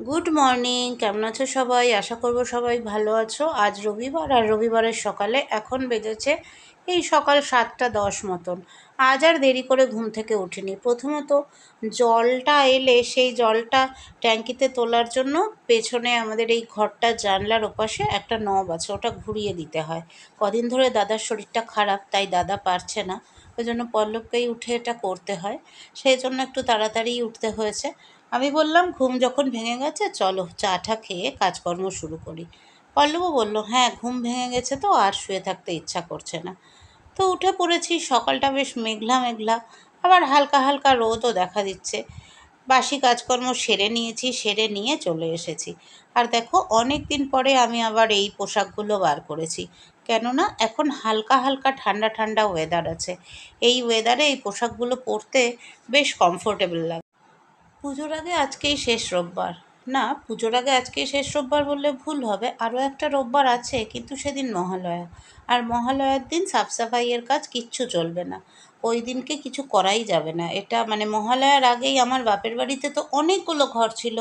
Good morning কেমন আছো সবাই? আশা করব সবাই ভালো আছো। আজ রবিবার, আর রবিবারের সকালে এখন বেজেছে এই সকাল সাতটা দশ মতন। আজ আর দেরি করে ঘুম থেকে উঠিনি। প্রথমত, জলটা এলে সেই জলটা ট্যাঙ্কিতে তোলার জন্য পেছনে আমাদের এই ঘরটার জানলার ওপাশে একটা নব আছে, ওটা ঘুরিয়ে দিতে হয়। কদিন ধরে দাদার শরীরটা খারাপ, তাই দাদা পারছে না। ওই জন্য পল্লবকেই উঠে এটা করতে হয়। সেই জন্য একটু তাড়াতাড়ি উঠতে হয়েছে। আমি বললাম, ঘুম যখন ভেঙে গেছে, চলো চাটা খেয়ে কাজকর্ম শুরু করি। পল্লবও বলল হ্যাঁ ঘুম ভেঙে গেছে তো, আর শুয়ে থাকতে ইচ্ছা করছে না। তো উঠে পড়েছি, সকালটা বেশ মেঘলা মেঘলা, আবার হালকা হালকা রোদও দেখা দিচ্ছে। বাসি কাজকর্ম সেরে নিয়েছি, সেরে নিয়ে চলে এসেছি। আর দেখো অনেক দিন পরে আমি আবার এই পোশাকগুলো বার করেছি। কেননা, এখন হালকা হালকা ঠান্ডা ঠান্ডা ওয়েদার আছে। এই ওয়েদারে এই পোশাকগুলো পরতে বেশ কমফোর্টেবল লাগে। পুজোর আগে আজকেই শেষ রোববার। না, পুজোর আগে আজকেই শেষ রোববার বললে ভুল হবে। আরও একটা রোববার আছে, কিন্তু সেদিন মহালয়া। আর মহালয়ার দিন সাফসাফাইয়ের কাজ কিচ্ছু চলবে না। ওই দিনকে কিছু করাই যাবে না। এটা মানে মহালয়ার আগেই আমার বাপের বাড়িতে তো অনেকগুলো ঘর ছিল।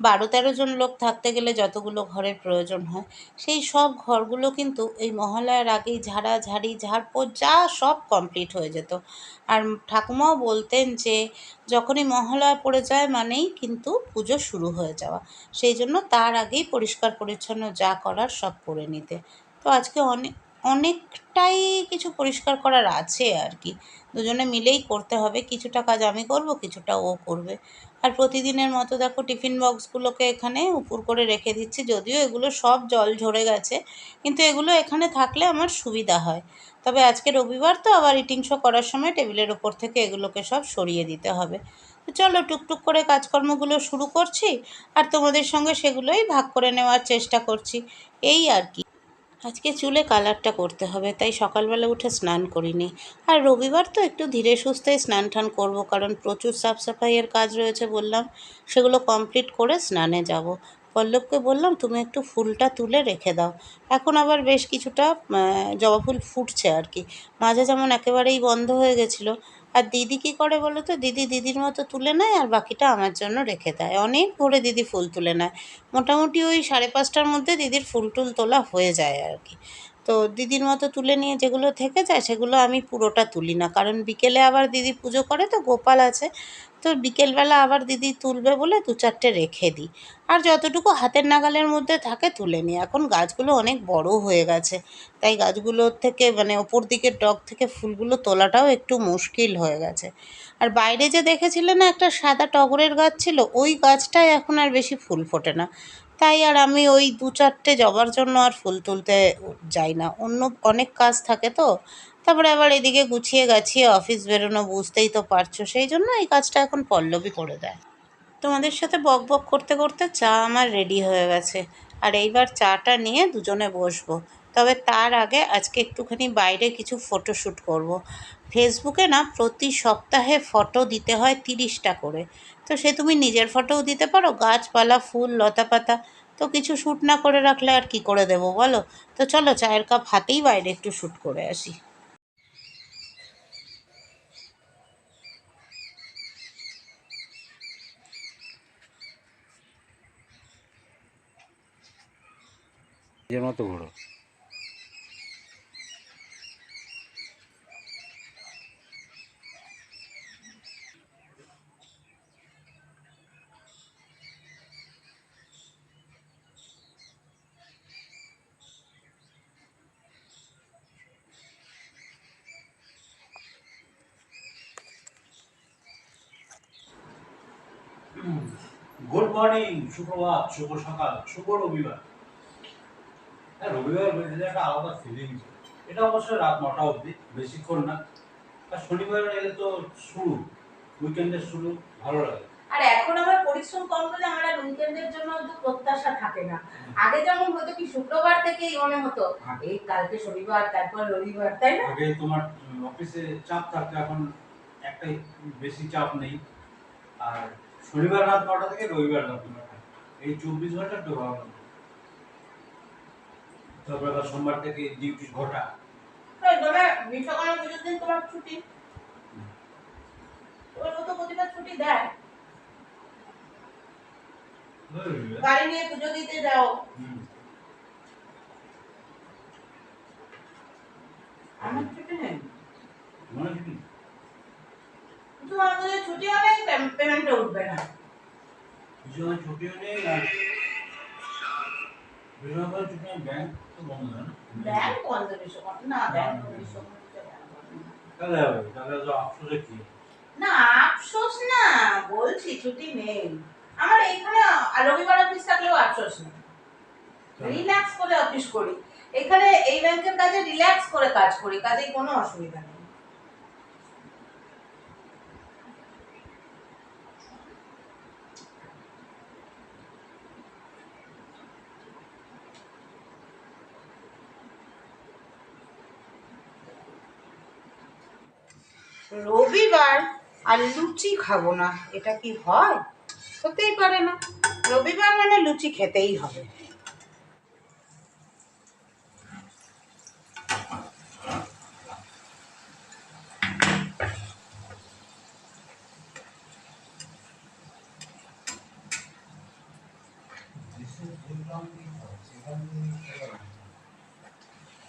বারো তেরো জন লোক থাকতে গেলে যতগুলো ঘরের প্রয়োজন হয়, সেই সব ঘরগুলো কিন্তু এই মহালয়ার আগেই ঝাড়া, ঝাড়ি ঝাড়পোছ যা সব কমপ্লিট হয়ে যেত। আর ঠাকুমাও বলতেন যে, যখনই মহালয়া পড়ে যায় মানেই কিন্তু পুজো শুরু হয়ে যাওয়া। সেই জন্য তার আগেই পরিষ্কার পরিচ্ছন্ন যা করার সব করে নিতে। তো আজকে অনেক অনেকটাই কিছু পরিষ্কার করার আছে আর কি। দুজনে মিলেই করতে হবে। কিছুটা কাজ আমি করব, কিছুটা ও করবে। আর প্রতিদিনের মতো দেখো টিফিন বক্সগুলোকে এখানে উপর করে রেখে দিচ্ছি। যদিও এগুলো সব জল ঝরে গেছে, কিন্তু এগুলো এখানে থাকলে আমার সুবিধা হয়। তবে আজকে রবিবার তো আবার ইটিং শো করার সময় টেবিলের ওপর থেকে এগুলোকে সব সরিয়ে দিতে হবে। তো চলো টুকটুক করে কাজকর্মগুলো শুরু করছি, আর তোমাদের সঙ্গে সেগুলোই ভাগ করে নেওয়ার চেষ্টা করছি। এই আর কি। আজকে চুলে কালারটা করতে হবে, তাই সকালবেলা উঠে স্নান করিনি। আর রবিবার তো একটু ধীরে সুস্থে স্নান টান করব, কারণ প্রচুর সাফ সাফাইয়ের কাজ রয়েছে বললাম, সেগুলো কমপ্লিট করে স্নানে যাব। পল্লবকে বললাম, তুমি একটু ফুলটা তুলে রেখে দাও। এখন আবার বেশ কিছুটা জবা ফুল ফুটছে আর কি। মাঝে যেমন একেবারেই বন্ধ হয়ে গেছিল আর দিদি কী করে বলো তো? দিদি দিদির মতো তুলে নেয় আর বাকিটা আমার জন্য রেখে দেয়। অনেক ভোরে দিদি ফুল তুলে নেয়। মোটামুটি ওই সাড়ে পাঁচটার মধ্যে দিদির ফুল টুল তোলা হয়ে যায় আর কি। তো দিদির মতো তুলে নিয়ে যেগুলো থেকে যায়, সেগুলো আমি পুরোটা তুলি না। কারণ বিকেলে আবার দিদি পুজো করে তো গোপাল আছে। তো বিকেলবেলা আবার দিদি তুলবে বলে দু চারটে রেখে দিই আর যতটুকু হাতের নাগালের মধ্যে থাকে তুলে নিই এখন গাছগুলো অনেক বড় হয়ে গেছে। তাই গাছগুলোর থেকে মানে ওপর দিকের ডগ থেকে ফুলগুলো তোলাটাও একটু মুশকিল হয়ে গেছে। আর বাইরে যে দেখেছিলে না একটা সাদা টগরের গাছ ছিল, ওই গাছটায় এখন আর বেশি ফুল ফোটে না। তাই আর আমি ওই দু চারটে জবার জন্য আর ফুল তুলতে যাই না। অন্য অনেক কাজ থাকে তো তারপরে আবার এদিকে গুছিয়ে গাছিয়ে অফিস বেরোনো বুঝতেই তো পারছ। সেই জন্য এই কাজটা এখন পল্লবী করে দেয়। তোমাদের সাথে বক বক করতে করতে চা আমার রেডি হয়ে গেছে। আর এইবার চাটা নিয়ে দুজনে বসবো। তবে তার আগে আজকে একটুখানি বাইরে কিছু ফটোশ্যুট করব। ফেসবুকে না প্রতি সপ্তাহে ফটো দিতে হয় তিরিশটা করে। তো সে তুমি নিজের ফটোও দিতে পারো, গাছপালা, ফুল লতা পাতা তো কিছু শ্যুট না করে রাখলে আর কি করে দেবো বলো? তো চলো চায়ের কাপ হাতেই বাইরে একটু শ্যুট করে আসি। নিজের মতো ঘোরো। গুড মর্নিং সুপ্রভাত শুভ সকাল শুভ রবিবার রবিবার বলতে একটা আলাদা ফিলিংস এটা অবশ্যই রাত নটা অবধি বেশিক্ষণ না। আর শনিবার এলে তো শুরু উইকেন্ডের শুরু ভালো লাগে। আর এখন আমার পরিশ্রম কম বলে আমার আর উইকেন্ডের জন্য তো প্রত্যাশা থাকে না। আগে যেমন হতো কি শুক্রবার থেকেই মনে হতো এই কালকে শনিবার তারপর রবিবার তাই না? আগে তোমার অফিসে চাপ থাকতো এখন একটাই বেশি চাপ নেই। আর শনিবার রাত নটা থেকে রবিবার রাত নটা এই চব্বিশ ঘণ্টা একটু ভালো আবার সোমবার থেকে ডিউটি ঘটা। বিশ্বকর্মা পুজোর দিন তোমার ছুটি। ওর তো প্রতিবার ছুটি দেয়। রবিবার নিয়ে পুজো দিতে যাও। আমার ছুটি নেই। তোমার মধ্যে ছুটিও নেই পেমেন্টও উঠবে না। ছুটিও নেই আর বিভিন্ন ছুটি ব্যাংক হয় ব্যাংক না ব্যাংক আফসোসে না। আফসোস না বলছি ছুটি নেই। আমার এখানে রবিবার অফিস থাকলেও আফসোস নেই। রিল্যাক্স করে অফিস করি। এখানে এই ব্যাংকের কাজে রিল্যাক্স করে কাজ করি কাজে কোনো অসুবিধা নেই। রবিবার আর লুচি খাব না, এটা কি হয়? হতেই পারে না। রবিবার মানে লুচি খেতেই হবে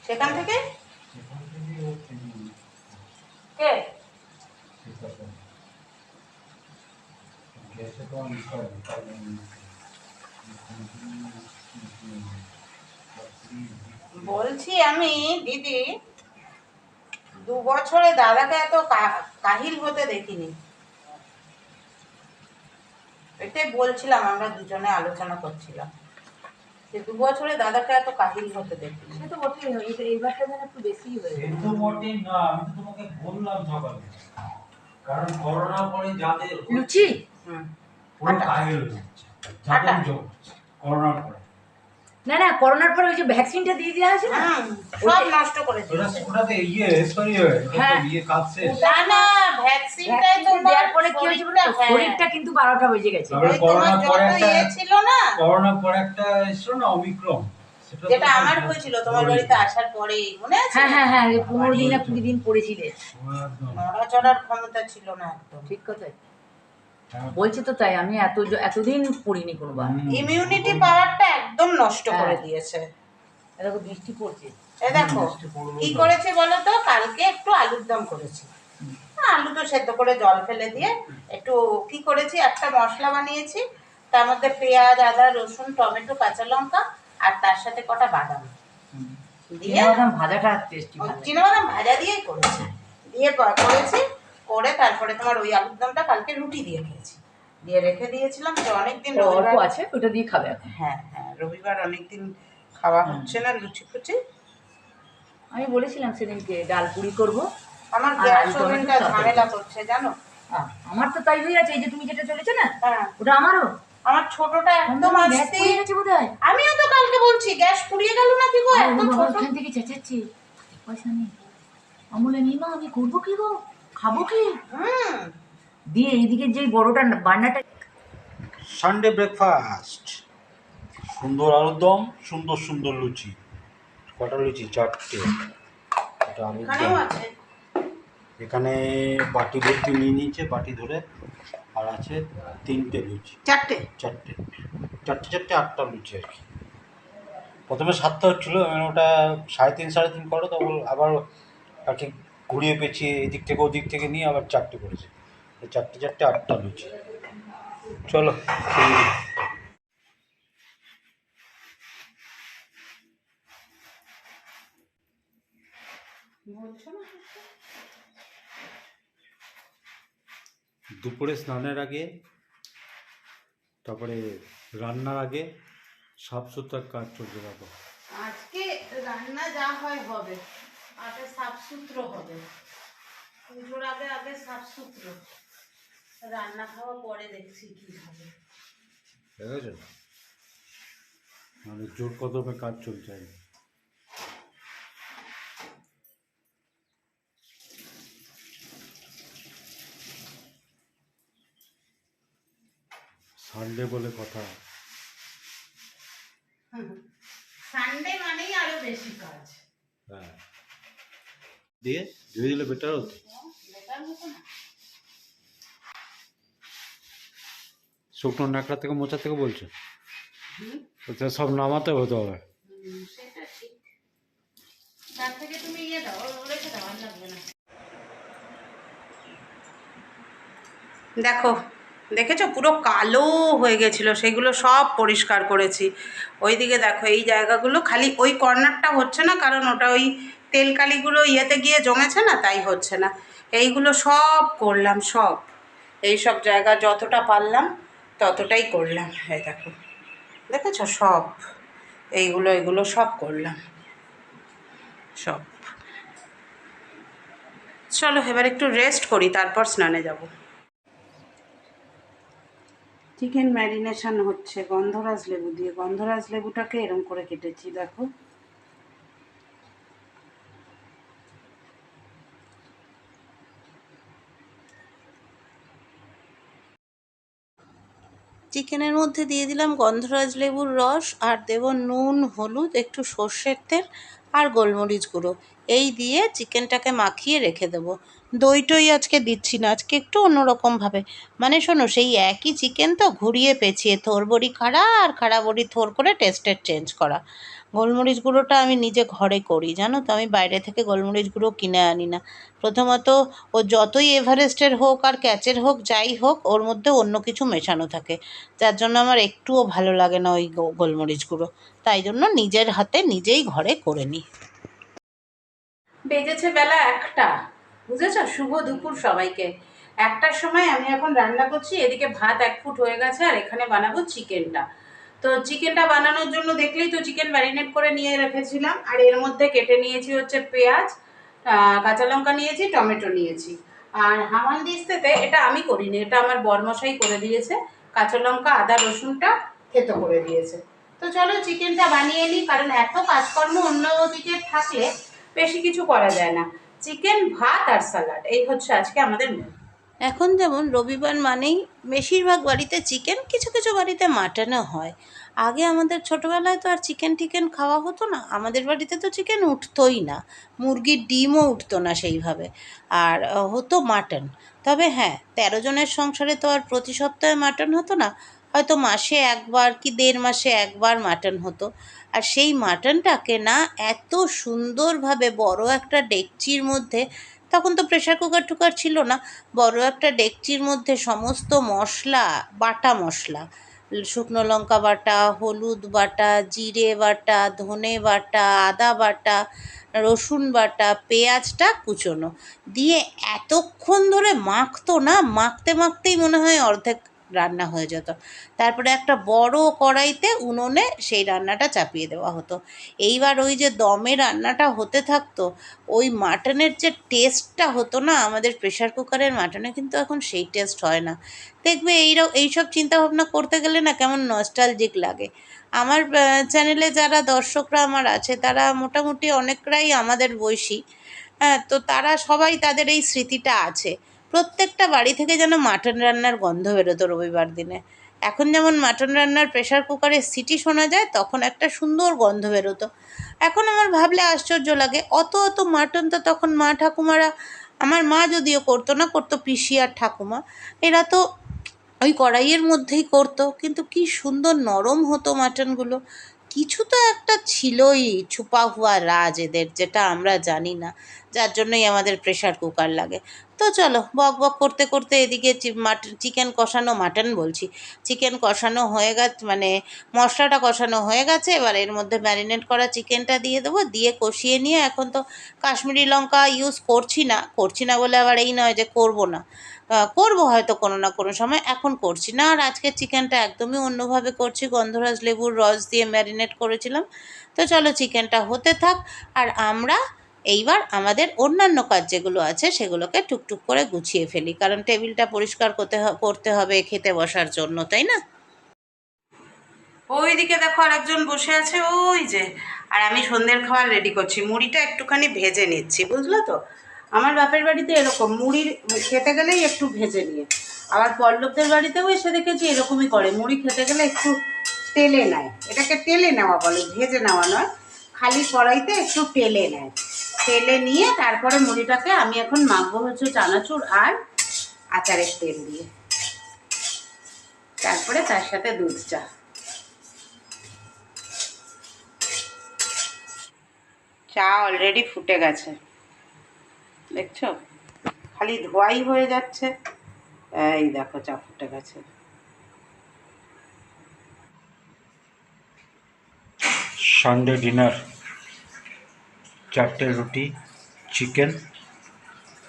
সেখান থেকে কে বলছি আমি দিদি দু বছরে দাদাকে এত কাহিল হতে দেখিনি। এটাই বলছিলাম আমরা দুজনে আলোচনা করছিলাম। যে দু বছরে দাদাকে এত কাহিল হতে দেখিনি। সে তো এটা এইবারটা যেন একটু বেশি হয়ে সে তো মোটেই না আমি তো তোমাকে বললাম সকালে। কারণ করোনা পরে যাদের লুচি? হুম। পুরো কাহিল যাচ্ছে যাদের হচ্ছে করোনার পরে। না না করোনার পরে ওই যে ভ্যাকসিনটা দিয়ে দেওয়া হয়েছে না? সব নষ্ট করে দিয়েছে ওটাতে ইয়ে এক্সপায়ারি হয়ে। গেছে। ওটা তো হ্যাঁ। ইয়ে কাজ শেষ। না না ভ্যাকসিনটা দেওয়ার পরে কি হয়েছে বলো তো? শরীরটা- শরীরটা কিন্তু বারোটা বেজে গেছে। করোনার পরে একটা ইয়ে ছিল না? করোনার পরে একটা এসেছিল না তো যেটা আমার হয়েছিল তোমার বাড়িতে আসার পরেই মনে আছে? হ্যাঁ হ্যাঁ হ্যাঁ পনেরো দিন না কুড়ি দিন পড়েছিলে। একদম। নড়াচড়ার ক্ষমতা ছিল না একদম। ঠিক কথাই। হ্যাঁ। বলছে তো তাই আমি এত এতদিন পড়িনি কোনোবার। ইমিউনিটি পাওয়ারটা একদম নষ্ট করে হ্যাঁ। দিয়েছে দেখো বৃষ্টি পড়ছে। এ দেখো কি করেছে বলো তো? কালকে একটু আলুর দম করেছি। আলু তো সেদ্ধ করে জল ফেলে দিয়ে একটু কি করেছি একটা মশলা বানিয়েছি। তার মধ্যে পেঁয়াজ আদা রসুন টমেটো কাঁচা লঙ্কা আর তার সাথে কটা বাদাম। দিয়ে ভাজাটা টেস্টি ওই ভালো। চিনাবাদাম ভাজা দিয়েই করেছি। দিয়ে করেছি করে তারপরে তোমার ওই আলুর দমটা কালকে রুটি দিয়ে খেয়েছি দিয়ে রেখে দিয়েছিলাম তো অনেকদিন অল্প আছে ওটা দিয়ে খাবে হ্যাঁ হ্যাঁ রবিবার অনেকদিন খাওয়া হচ্ছে না লুচি ফুচি আমি বলেছিলাম সেদিনকে ডাল পুরি করব। আমার গ্যাস ওভেনটা ঝামেলা করছে জানো? আমার তো তাই হয়ে আছে এই যে তুমি যেটা চলেছে না হ্যাঁ। ওটা আমারও। আমার ছোটটা একদম আসতে গেছে বোধ হয় আমিও তো কালকে বলছি গ্যাস পুড়িয়ে গেল না কি গো এত ছোট। থেকে চেঁচাচ্ছি। পয়সা নেই। আমলে নিমা আমি করব কি গো? খাব কি? দিয়ে এইদিকে যে বড়টা বান্নাটা সানডে ব্রেকফাস্ট সুন্দর আলুর দম সুন্দর সুন্দর লুচি। কটা লুচি? চারটে। এটা আলুর দম এখানে বাটি ভর্তি নিয়ে নিয়েছে বাটি ধরে। আর আছে তিনটে লুচি। চারটে? চারটে। চারটে চারটে আটটা লুচি আর কি। প্রথমে সাতটা হচ্ছিল ওটা সাড়ে তিন সাড়ে তিন করো তখন আবার আর কি ঘুরিয়ে পেঁচিয়ে এদিক থেকে ওদিক থেকে নিয়ে আবার চারটে করেছে। এই চারটে চারটে আটটা লুচি চলো দুপুরে স্নানের আগে তারপরে রান্নার আগে সাফ সুতরার কাজ চলছে বাবা। আজকে রান্না যা হয় হবে। আগে সাফ সুতরো হবে। পুজোর আগে আগে সাফ সুতরো রান্না খাওয়া পরে দেখছি কি হবে মানে জোর কদমে কাজ চলছে সানডে বলে কথা। সানডে মানেই আরও বেশি কাজ। হ্যাঁ। দিয়ে ধুয়ে দিলে বেটার হতো। শুকনো ন্যাকড়া থেকে মোচা থেকে বলছো? ওটা সব নামাতে হতে হবে। দেখো দেখেছ? পুরো কালো হয়ে গেছিল। সেগুলো সব পরিষ্কার করেছি। ওইদিকে দেখো, এই জায়গাগুলো খালি ওই কর্নারটা হচ্ছে না, কারণ ওটা ওই তেলকালিগুলো ইয়েতে গিয়ে জমেছে না, তাই হচ্ছে না। এইগুলো সব করলাম, সব। এই সব জায়গা যতটা পারলাম, ততটাই করলাম। এই দেখো। দেখেছ? সব। এইগুলো, এগুলো সব করলাম। সব। চলো, এবার একটু রেস্ট করি, তারপর স্নানে যাব। চিকেন ম্যারিনেশন হচ্ছে গন্ধরাজ লেবু দিয়ে। গন্ধরাজ লেবুটাকে এরম করে কেটেছি দেখো। চিকেনের মধ্যে দিয়ে দিলাম গন্ধরাজ লেবুর রস আর দেব নুন, হলুদ, একটু সর্ষের তেল আর গোলমরিচ গুঁড়ো। এই দিয়ে চিকেনটাকে মাখিয়ে রেখে দেব। দই টই আজকে দিচ্ছি না, আজকে একটু অন্যরকমভাবে। মানে শোনো, সেই একই চিকেন তো ঘুরিয়ে পেঁচিয়ে থোর বড়ি খাড়া আর খাড়া বড়ি থোর করে টেস্টের চেঞ্জ করা। গোলমরিচ গুঁড়োটা আমি নিজে ঘরে করি, জানো তো? আমি বাইরে থেকে গোলমরিচ গুঁড়ো কিনে আনি না। প্রথমত, ও যতই এভারেস্টের হোক আর ক্যাচের হোক, যাই হোক, ওর মধ্যে অন্য কিছু মেশানো থাকে। যার জন্য আমার একটুও ভালো লাগে না ওই গোলমরিচ গুঁড়ো তাই জন্য নিজের হাতে নিজেই ঘরে করে নিই। বেজেছে বেলা একটা। বুঝেছ? শুভ দুপুর সবাইকে। একটার সময় আমি এখন রান্না করছি, এদিকে ভাত এক ফুট হয়ে গেছে আর এখানে বানাবো চিকেনটা। তো চিকেনটা বানানোর জন্য দেখলেই তো চিকেন ম্যারিনেট করে নিয়ে রেখেছিলাম। আর এর মধ্যে কেটে নিয়েছি হচ্ছে পেঁয়াজ কাঁচা লঙ্কা নিয়েছি, টমেটো নিয়েছি। আর হামান দিস্তেতে এটা আমি করিনি, এটা আমার বরমশাই করে দিয়েছে। কাঁচা লঙ্কা, আদা, রসুনটা খেতে করে দিয়েছে। তো চলো চিকেনটা বানিয়ে নিই, কারণ এত কাজকর্ম অন্যদিকে থাকলে বেশি কিছু করা যায় না। চিকেন ভাত আর স্যালাড এই হচ্ছে আজকে আমাদের মেনু এখন যেমন রবিবার মানেই বেশিরভাগ বাড়িতে চিকেন কিছু কিছু বাড়িতে মাটনও হয়। আগে আমাদের ছোটোবেলায় তো আর চিকেন টিকেন খাওয়া হতো না, আমাদের বাড়িতে তো চিকেন উঠতোই না, মুরগির ডিমও উঠতো না সেইভাবে। আর হতো মাটন তবে হ্যাঁ তেরো জনের সংসারে তো আর প্রতি সপ্তাহে মাটন হতো না, হয়তো মাসে একবার কি দেড় মাসে একবার মাটন হতো। আর সেই মাটনটাকে না এত সুন্দরভাবে বড় একটা ডেকচির মধ্যে তখন তো প্রেশার কুকার টুকার ছিল না। বড় একটা ডেকচির মধ্যে সমস্ত মশলা, বাটা মশলা, শুকনো লঙ্কা বাটা, হলুদ বাটা, জিরে বাটা, ধনে বাটা, আদা বাটা, রসুন বাটা, পেঁয়াজটা কুচোনো। দিয়ে এতক্ষণ ধরে মাখতো না, মাখতে মাখতেই মনে হয় অর্ধেক রান্না হয়ে যেত। তারপরে একটা বড় কড়াইতে উনুনে সেই রান্নাটা চাপিয়ে দেওয়া হতো। এইবার ওই যে দমে রান্নাটা হতে থাকতো, ওই মাটনের যে টেস্টটা হতো না, আমাদের প্রেশার কুকারের মাটনে কিন্তু এখন সেই টেস্ট হয় না। দেখবে এইরকম এইসব চিন্তাভাবনা করতে গেলে না কেমন নস্টালজিক লাগে। আমার চ্যানেলে যারা দর্শকরা আমার আছে, তারা মোটামুটি অনেকটাই আমাদের বয়সী হ্যাঁ তো তারা সবাই তাদের এই স্মৃতিটা আছে। প্রত্যেকটা বাড়ি থেকে যেন মাটন রান্নার গন্ধ বেরোতো রবিবার দিনে। এখন যেমন মাটন রান্নার প্রেশার কুকারের সিটি শোনা যায়, তখন একটা সুন্দর গন্ধ বেরোতো। এখন আমার ভাবলে আশ্চর্য লাগে, অত অত মাটন তো তখন মা ঠাকুমারা, আমার মা যদিও করতো না, করতো পিসি আর ঠাকুমা, এরা তো ওই কড়াইয়ের মধ্যেই করতো, কিন্তু কি সুন্দর নরম হতো মাটনগুলো। কিছু তো একটা ছিলই ছুপা হুয়া রাজ এদের, যেটা আমরা জানি না, যার জন্যই আমাদের প্রেশার কুকার লাগে। তো চলো, বক বক করতে করতে এদিকে মাটন চিকেন কষানো মাটন বলছি। চিকেন কষানো হয়ে গেছে মানে মশলাটা কষানো হয়ে গেছে, এবার এর মধ্যে ম্যারিনেট করা চিকেনটা দিয়ে দেবো, দিয়ে কষিয়ে নিয়ে এখন তো কাশ্মীরি লঙ্কা ইউজ করছি না করছি না বলে আবার এই নয় যে করব না। করব হয়তো কোনো না কোনো সময়, এখন করছি না, আর আজকে চিকেনটা একদমই অন্যভাবে করছি, গন্ধরাজ লেবুর রস দিয়ে ম্যারিনেট করেছিলাম। তো চলো চিকেনটা হতে থাক, আর আমরা এইবার আমাদের অন্যান্য কাজ যেগুলো আছে সেগুলোকে টুকটুক করে গুছিয়ে ফেলি, কারণ টেবিলটা পরিষ্কার করতে করতে হবে খেতে বসার জন্য, তাই না? ওইদিকে দেখো আর একজন বসে আছে, ওই যে, আর আমি সন্ধ্যের খাবার রেডি করছি, মুড়িটা একটুখানি ভেজে নিচ্ছি, বুঝলো তো? আমার বাপের বাড়িতে এরকম মুড়ি খেতে গেলেই একটু ভেজে নিয়ে। আবার পল্লবদের বাড়িতেও এসে দেখেছি এরকমই করে, মুড়ি খেতে গেলে একটু তেলে নেয়। এটাকে তেলে নেওয়া বলে, ভেজে নেওয়া নয়, খালি কড়াইতে একটু তেলে নেয়। তেলে নিয়ে তারপরে মুড়িটাকে আমি এখন মাখবো হচ্ছে চানাচুর আর আচারের তেল দিয়ে। তারপরে তার সাথে দুধ চা। চা অলরেডি ফুটে গেছে। দেখছ? খালি ধোয়াই হয়ে যাচ্ছে। এই দেখো চা ফুটে গেছে। সানডে ডিনার চারটে রুটি চিকেন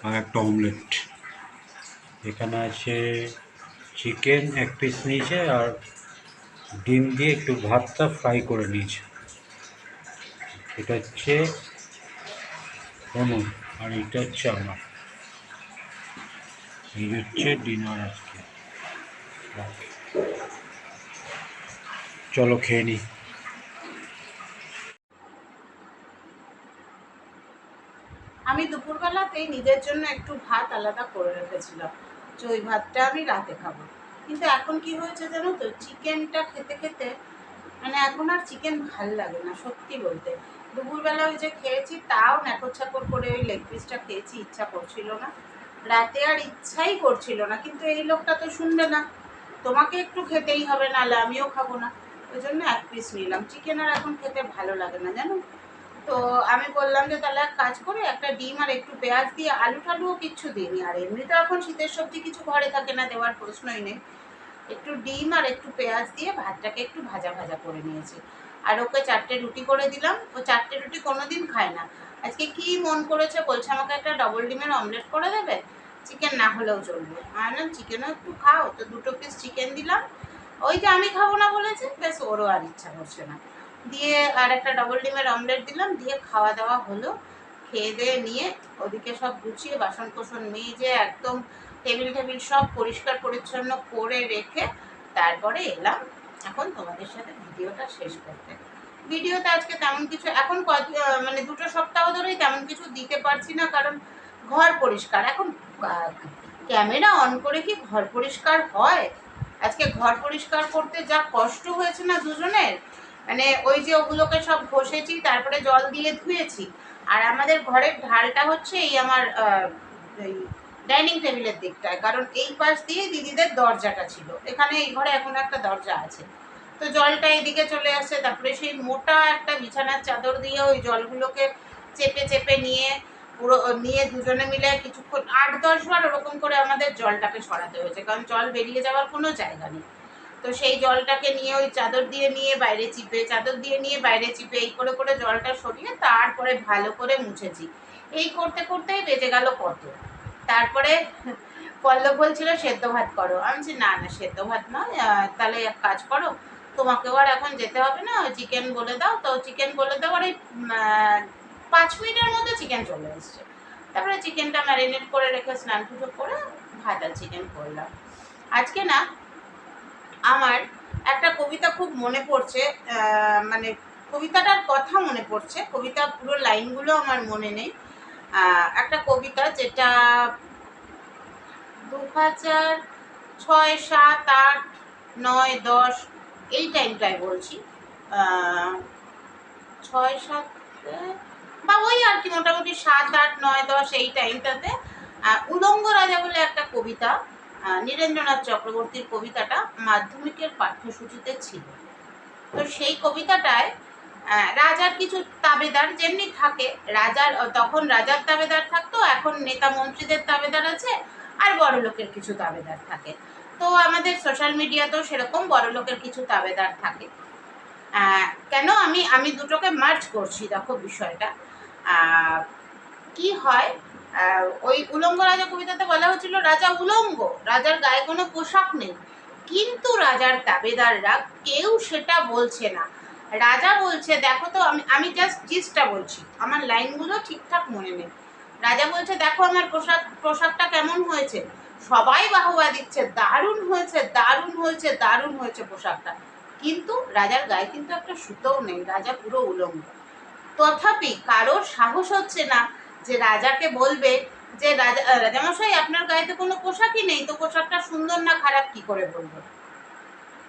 আর একটা অমলেট এখানে আছে চিকেন এক পিস নিয়েছে আর ডিম দিয়ে একটু ভাতটা ফ্রাই করে নিয়েছে। এটা হচ্ছে অনু আর এটা হচ্ছে আমার। এই হচ্ছে ডিনার আজকে। চলো খেয়ে নিই আমি দুপুরবেলাতেই নিজের জন্য একটু ভাত আলাদা করে রেখেছিলাম। যে ওই ভাতটা আমি রাতে খাব। কিন্তু এখন কি হয়েছে জানো তো? চিকেনটা খেতে খেতে মানে এখন আর চিকেন ভালো লাগে না, সত্যি বলতে। দুপুরবেলা ওই যে খেয়েছি, তাও ন্যাকর ছাকর করে ওই লেগ পিসটা খেয়েছি, ইচ্ছা করছিল না। রাতে আর ইচ্ছাই করছিল না, কিন্তু এই লোকটা তো শুনবে না। তোমাকে একটু খেতেই হবে, নাহলে আমিও খাব না। ওই জন্য এক পিস নিলাম। চিকেন আর এখন খেতে ভালো লাগে না, জানো? তো আমি বললাম যে তাহলে এক কাজ করে একটা ডিম আর একটু পেঁয়াজ দিয়ে আলু টালুও কিচ্ছু দিইনি। আর এমনি তো এখন শীতের সবজি কিছু ঘরে থাকে না, দেওয়ার প্রশ্নই নেই। একটু ডিম আর একটু পেঁয়াজ দিয়ে ভাতটাকে একটু ভাজা ভাজা করে নিয়েছি। আর ওকে চারটে রুটি করে দিলাম। ও চারটে রুটি কোনোদিন খায় না। আজকে কি মন করেছে বলছে আমাকে একটা ডবল ডিমের অমলেট করে দেবে? চিকেন না হলেও চলবে। আর না চিকেনও একটু খাও। তো দুটো পিস চিকেন দিলাম। ওই যে আমি খাব না বলেছে বেশ ওরও আর ইচ্ছা করছে না। দিয়ে আর একটা ডবল ডিমের অমলেট দিলাম, দিয়ে খাওয়া দাওয়া হলো। খেয়ে দিয়ে নিয়ে ওদিকে সব গুছিয়ে বাসন কোসন মেজে একদম টেবিল টেবিল সব পরিষ্কার পরিচ্ছন্ন করে রেখে তারপরে এলাম। এখন তোমাদের সাথে ভিডিওটা শেষ করতে। ভিডিওতে আজকে তেমন কিছু, এখন মানে দুটো সপ্তাহ ধরেই তেমন কিছু দিতে পারছি না, কারণ ঘর পরিষ্কার। এখন ক্যামেরা অন করে কি ঘর পরিষ্কার হয়? আজকে ঘর পরিষ্কার করতে যা কষ্ট হয়েছে না দুজনের মানে ওই যে ওগুলোকে সব ঘষেছি, তারপরে জল দিয়ে ধুয়েছি। আর আমাদের ঘরের ঢালটা হচ্ছে এই আমার ডাইনিং টেবিলের দিকটায়, কারণ এই পাশ দিয়ে দিদিদের দরজাটা ছিল। এখানে এই ঘরে এখন একটা দরজা আছে। তো জলটা এদিকে চলে আসছে তারপরে সেই মোটা একটা বিছানার চাদর দিয়ে ওই জলগুলোকে চেপে চেপে নিয়ে, পুরো, নিয়ে দুজনে মিলে কিছুক্ষণ, আট দশ বার ওরকম করে আমাদের জলটাকে সরাতে হয়েছে, কারণ জল বেরিয়ে যাওয়ার কোনো জায়গা নেই। তো সেই জলটাকে নিয়ে ওই চাদর দিয়ে নিয়ে বাইরে চিপে চাদর দিয়ে নিয়ে বাইরে চিপে এই করে করে জলটা সরিয়ে তারপরে ভালো করে মুছেছি। এই করতে করতেই বেজে গেল কত? তারপরে পল্লব বলছিল সেদ্ধ ভাত করো। আমি বলছি না না সেদ্ধ ভাত নয় তাহলে এক কাজ করো তোমাকেও আর এখন যেতে হবে না চিকেন বলে দাও। তো চিকেন বলে ওই উম, আহ, পাঁচ মিনিটের মধ্যে চিকেন চলে এসছে। তারপরে চিকেনটা ম্যারিনেট করে রেখে স্নান পুজো করে ভাত আর চিকেন করলাম। আজকে না আমার একটা কবিতা খুব মনে পড়ছে মানে কবিতাটার কথা মনে পড়ছে, কবিতা পুরো লাইনগুলো আমার মনে নেই। একটা কবিতা যেটা দু হাজার ছয়, সাত, আট, নয়, দশ, এই টাইমটায় বলছি। ছয়, সাত, বা ওই আর কি, মোটামুটি সাত, আট, নয়, দশ, এই টাইমটাতে উলঙ্গ রাজা বলে একটা কবিতা নীরেন্দ্রনাথ চক্রবর্তীর কবিতাটা মাধ্যমিকের পাঠ্যসূচিতে ছিল। তো সেই কবিতাটায় রাজার কিছু তাবেদার যেমনি থাকে, রাজার, তখন রাজার তাবেদার থাকতো, এখন নেতা মন্ত্রীদের তাবেদার আছে, আর বড় লোকের কিছু তাবেদার থাকে। তো আমাদের সোশ্যাল মিডিয়াতেও সেরকম বড় লোকের কিছু তাবেদার থাকে। কেন আমি আমি দুটোকে মার্চ করছি, দেখো বিষয়টা। কি হয় ওই উলঙ্গ রাজা কবিতাতে বলা হচ্ছিল রাজা উলঙ্গ, রাজার গায়ে কোনো পোশাক নেই। কিন্তু রাজার তাবেদাররা কেউ সেটা বলছে না। রাজা বলছে, দেখো তো, আমি আমি জাস্ট জিসটা বলছি। আমার লাইনগুলো ঠিকঠাক মনে নেই। রাজা বলছে, দেখো আমার পোশাক, পোশাকটা কেমন হয়েছে? সবাই বাহবা দিচ্ছে, দারুণ হয়েছে দারুণ হয়েছে দারুণ হয়েছে পোশাকটা। কিন্তু রাজার গায়ে কিন্তু একটা সুতোও নেই, রাজা পুরো উলঙ্গ। তথাপি কারোর সাহস হচ্ছে না যে রাজাকে বলবে যে রাজা রাজামশাই, আপনার গায়ে তো কোনো পোশাকই নেই, তো পোশাকটা সুন্দর না খারাপ কি করে বলব?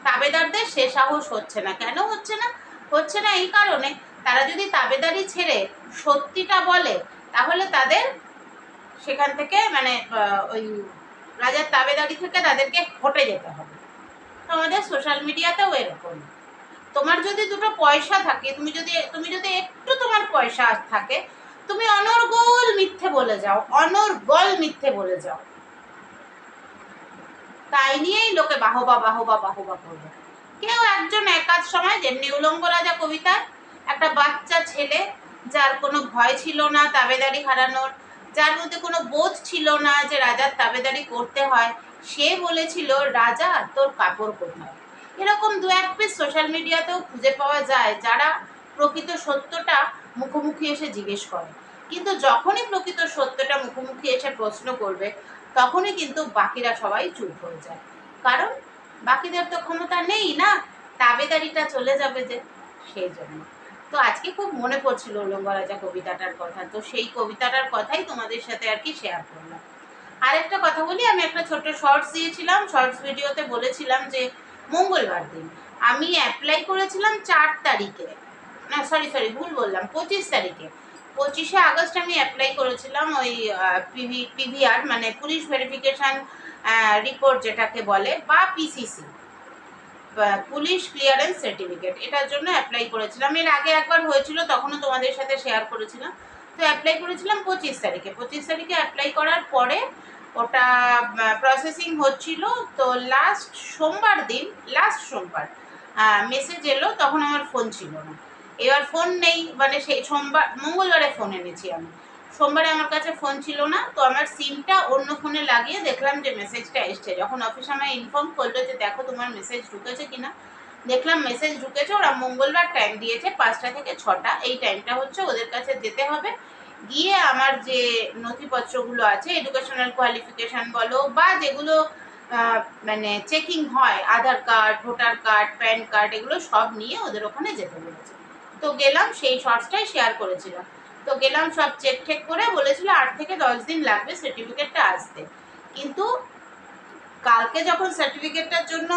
তাবেদারদের সে সাহস হচ্ছে না। কেন হচ্ছে না? হচ্ছে না এই কারণে তারা যদি তাবেদারি ছেড়ে সত্যিটা বলে, তাহলে তাদের সেখান থেকে মানে ওই রাজার তাবেদারি থেকে তাদেরকে হটে যেতে হবে। তোমাদের সোশ্যাল মিডিয়াতেও এরকম। তোমার যদি দুটো পয়সা থাকে, তুমি যদি তুমি যদি একটু তোমার পয়সা থাকে তুমি অনর্গল মিথ্যে বলে যাও, অনর্গল মিথ্যে বলে যাও। তাই নিয়েই লোকে বাহবা বাহবা বাহবা করবে। কেউ একজন একাধ সময়, যেমনি উলঙ্গ রাজা কবিতায় একটা বাচ্চা ছেলে, যার কোনো ভয় ছিল না তাবেদারি হারানোর, যার মধ্যে কোনো বোধ ছিল না যে রাজার তাবেদারি করতে হয়, সে বলেছিল, রাজা, তোর কাপড় কোথায়? এরকম দু এক পিস সোশ্যাল মিডিয়াতেও খুঁজে পাওয়া যায়, যারা প্রকৃত সত্যটা মুখোমুখি এসে জিজ্ঞেস করে। কিন্তু যখনই প্রকৃত সত্যটা মুখোমুখি এসে প্রশ্ন করবে, তখনই কিন্তু বাকিরা সবাই চুপ হয়ে যায়। কারণ বাকিদের তো ক্ষমতা নেই না, তাবেদারিটা চলে যাবে যে সেই জন্য। তো আজকে খুব মনে পড়ছিল রাজা কবিতাটার কথা, তো সেই কবিতাটার কথাই তোমাদের সাথে আর কি শেয়ার করলাম। আরেকটা কথা বলি, আমি একটা ছোট্ট শর্টস দিয়েছিলাম শর্টস ভিডিওতে বলেছিলাম যে মঙ্গলবার দিন আমি অ্যাপ্লাই করেছিলাম চার তারিখে, না সরি সরি ভুল বললাম, পঁচিশ তারিখে। পঁচিশে আগস্ট আমি অ্যাপ্লাই করেছিলাম ওই পিভি পিভিআর মানে পুলিশ ভেরিফিকেশন রিপোর্ট যেটাকে বলে, বা পিসিসি পুলিশ ক্লিয়ারেন্স সার্টিফিকেট এটার জন্য অ্যাপ্লাই করেছিলাম। এর আগে একবার হয়েছিল, তখনও তোমাদের সাথে শেয়ার করেছিলাম। তো অ্যাপ্লাই করেছিলাম পঁচিশ তারিখে। পঁচিশ তারিখে অ্যাপ্লাই করার পরে ওটা প্রসেসিং হচ্ছিল। তো লাস্ট সোমবার দিন লাস্ট সোমবার মেসেজ এলো, তখন আমার ফোন ছিল না। এবার ফোন নেই। মানে সেই সোমবার, মঙ্গলবারে ফোন এনেছি আমি। সোমবারে আমার কাছে ফোন ছিল না, তো আমার সিমটা অন্য ফোনে লাগিয়ে দেখলাম যে মেসেজটা এসছে। যখন অফিস আমায় ইনফর্ম করল যে দেখো তোমার মেসেজ ঢুকেছে কিনা, দেখলাম মেসেজ ঢুকেছে, ওরা মঙ্গলবার টাইম দিয়েছে, পাঁচটা থেকে ছটা। এই টাইমটা হচ্ছে ওদের কাছে যেতে হবে। গিয়ে আমার যে নথিপত্রগুলো আছে এডুকেশনাল কোয়ালিফিকেশান বলো বা যেগুলো মানে চেকিং হয়, Aadhaar card voter card PAN card এগুলো সব নিয়ে ওদের ওখানে যেতে বলেছে। তো গেলাম সেই শর্টসটাই শেয়ার করেছিলাম তো গেলাম সব চেক ঠেক করে বলেছিল আট থেকে দশ দিন লাগবে সার্টিফিকেটটা আসতে। কিন্তু কালকে যখন সার্টিফিকেটটার জন্য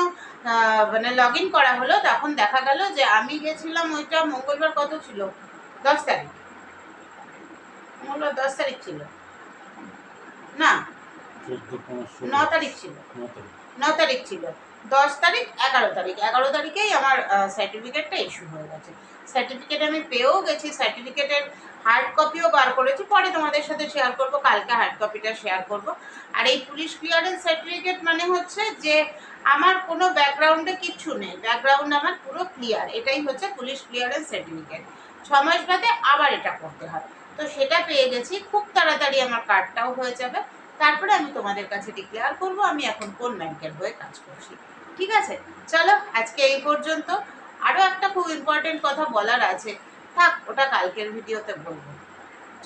মানে লগ করা হলো তখন দেখা গেল যে আমি গেছিলাম ওইটা মঙ্গলবার কত ছিল? দশ তারিখ। মঙ্গলবার দশ তারিখ ছিল। না ন তারিখ ছিল। ন তারিখ ছিল। দশ তারিখ, এগারো তারিখ। এগারো তারিখেই আমার সার্টিফিকেটটা ইস্যু হয়ে গেছে। সার্টিফিকেট আমি পেয়েও গেছি। সার্টিফিকেটের হার্ড কপিও বার করেছি। পরে তোমাদের সাথে শেয়ার করব। কালকে হার্ড কপিটা শেয়ার করব। আর এই পুলিশ ক্লিয়ারেন্স সার্টিফিকেট মানে হচ্ছে যে, আমার কোনো ব্যাকগ্রাউন্ডে কিচ্ছু নেই। ব্যাকগ্রাউন্ড আমার পুরো ক্লিয়ার এটাই হচ্ছে পুলিশ ক্লিয়ারেন্স সার্টিফিকেট ছ মাস বাদে আবার এটা করতে হয়। তো সেটা পেয়ে গেছি। খুব তাড়াতাড়ি আমার কার্ডটাও হয়ে যাবে। তারপরে আমি তোমাদের কাছে ডিক্লেয়ার করব, আমি এখন কোন ব্যাংকের হয়ে কাজ করছি। ঠিক আছে? চলো, আজকে এই পর্যন্ত। আরও একটা খুব ইম্পর্টেন্ট কথা বলার আছে। থাক, ওটা কালকের ভিডিওতে বলব।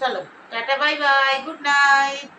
চলো, tata bye bye good night